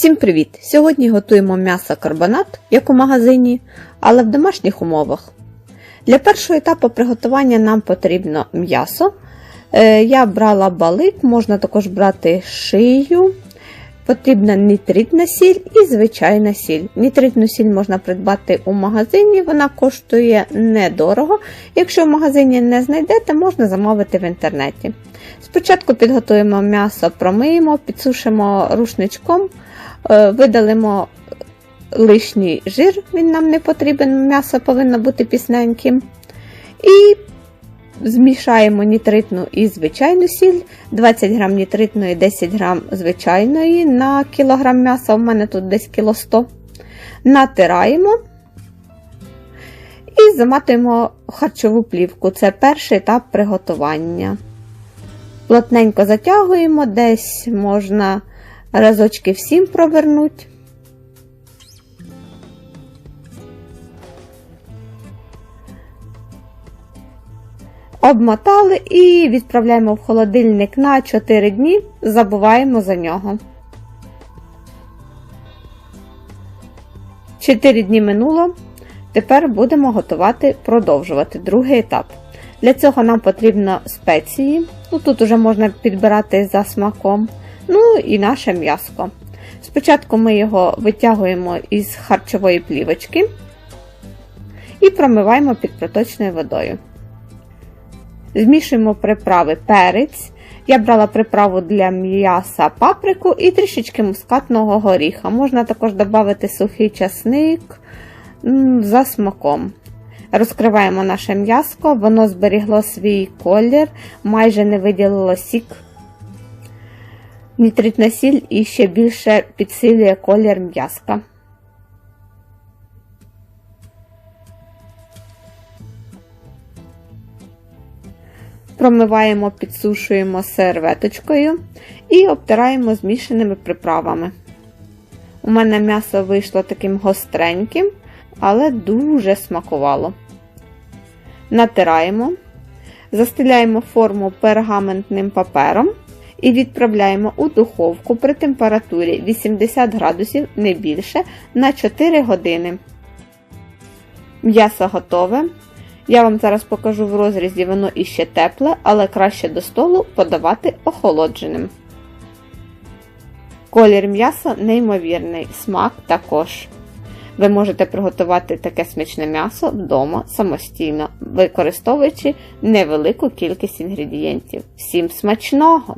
Всім привіт! Сьогодні готуємо м'ясо карбонат, як у магазині, але в домашніх умовах. Для першого етапу приготування нам потрібно м'ясо. Е, Я брала балик, можна також брати шию. Потрібна нітритна сіль і звичайна сіль. Нітритну сіль можна придбати у магазині, вона коштує недорого. Якщо в магазині не знайдете, можна замовити в інтернеті. Спочатку підготуємо м'ясо, промиємо, підсушимо рушничком, видалимо лишній жир, він нам не потрібен, м'ясо повинно бути пісненьким. І змішаємо нітритну і звичайну сіль, 20 г нітритної, 10 г звичайної на кілограм м'яса, у мене тут десь кіло 100 Натираємо і заматуємо харчову плівку. Це перший етап приготування. Плотненько затягуємо, десь можна разочки всім провернути. Обмотали і відправляємо в холодильник на 4 дні, забуваємо за нього. 4 дні минуло. Тепер будемо готувати, продовжувати другий етап. Для цього нам потрібно спеції. Ну, Тут вже можна підбирати за смаком. Ну і наше м'яско. Спочатку ми його витягуємо із харчової плівочки і промиваємо під проточною водою. Змішуємо приправи перець. Я брала приправу для м'яса паприку і трішечки мускатного горіха. Можна також додати сухий часник за смаком. Розкриваємо наше м'яско, воно зберігло свій колір, майже не виділило сік. Нітритна сіль і ще більше підсилює колір м'яска. Промиваємо, підсушуємо серветочкою і обтираємо змішаними приправами. У мене м'ясо вийшло таким гостреньким, але дуже смакувало. Натираємо, застеляємо форму пергаментним папером і відправляємо у духовку при температурі 80 градусів не більше на 4 години. М'ясо готове. Я вам зараз покажу в розрізі, воно іще тепле, але краще до столу подавати охолодженим. Колір м'яса неймовірний, смак також. Ви можете приготувати таке смачне м'ясо вдома самостійно, використовуючи невелику кількість інгредієнтів. Всім смачного!